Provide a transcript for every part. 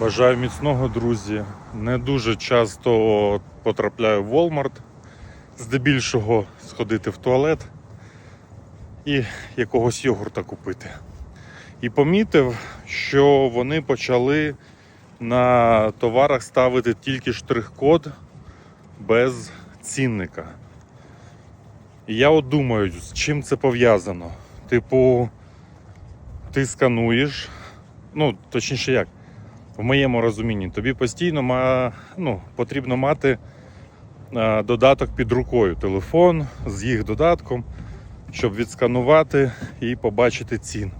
Бажаю міцного, друзі. Не дуже часто потрапляю в Walmart, здебільшого сходити в туалет і якогось йогурта купити. І помітив, що вони почали на товарах ставити тільки штрих-код без цінника. І я от думаю, з чим це пов'язано. Типу, ти скануєш, ну, точніше як, в моєму розумінні, тобі постійно ма, ну, потрібно мати е, додаток під рукою, телефон з їх додатком, щоб відсканувати і побачити ціну.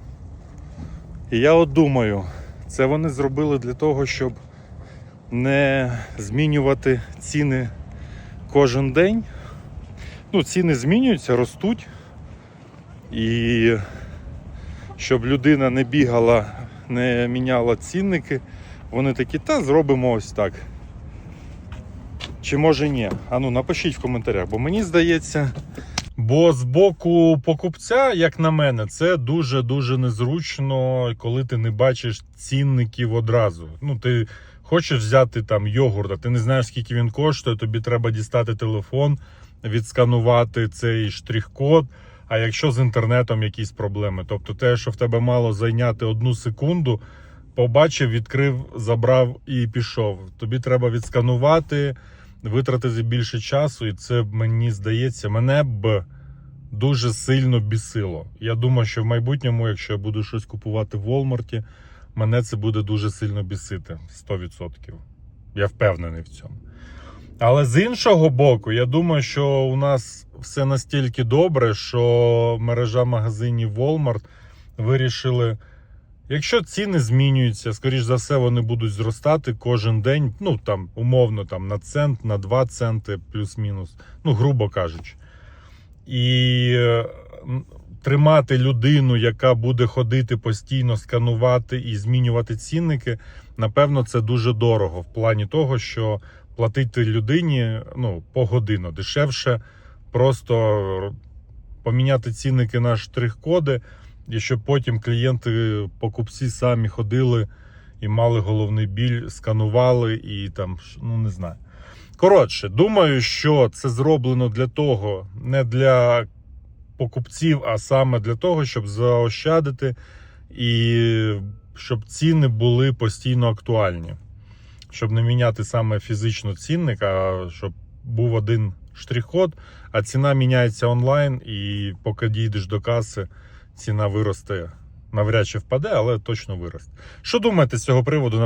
І я от думаю, це вони зробили для того, щоб не змінювати ціни кожен день. Ну, ціни змінюються, ростуть. І щоб людина не бігала, не міняла цінники, вони такі, та зробимо ось так. Чи може ні? Ану, напишіть в коментарях, бо мені здається. Бо з боку покупця, як на мене, це дуже-дуже незручно, коли ти не бачиш цінників одразу. Ну, ти хочеш взяти там йогурт, а ти не знаєш, скільки він коштує, тобі треба дістати телефон, відсканувати цей штрих-код. А якщо з інтернетом якісь проблеми, тобто те, що в тебе мало зайняти одну секунду, побачив, відкрив, забрав і пішов. Тобі треба відсканувати, витратити більше часу, і це мені здається, мене б дуже сильно бісило. Я думаю, що в майбутньому, якщо я буду щось купувати в Walmart, мене це буде дуже сильно бісити 100%. Я впевнений в цьому. Але з іншого боку, я думаю, що у нас все настільки добре, що мережа магазинів Walmart вирішили, якщо ціни змінюються, скоріш за все, вони будуть зростати кожен день, ну там умовно там на цент, на 2 центи, плюс-мінус, ну, грубо кажучи. І е, тримати людину, яка буде ходити постійно, сканувати і змінювати цінники, напевно, це дуже дорого в плані того, що платити людині ну, погодинно дешевше, просто поміняти цінники на штрих-коди, і щоб потім клієнти, покупці самі ходили і мали головний біль, сканували і там, ну не знаю. Коротше, думаю, що це зроблено для того, не для покупців, а саме для того, щоб заощадити і щоб ціни були постійно актуальні. Щоб не міняти саме фізично цінник, а щоб був один штрих-код, а ціна міняється онлайн, і поки дійдеш до каси, ціна виросте. Навряд чи впаде, але точно виросте. Що думаєте з цього приводу?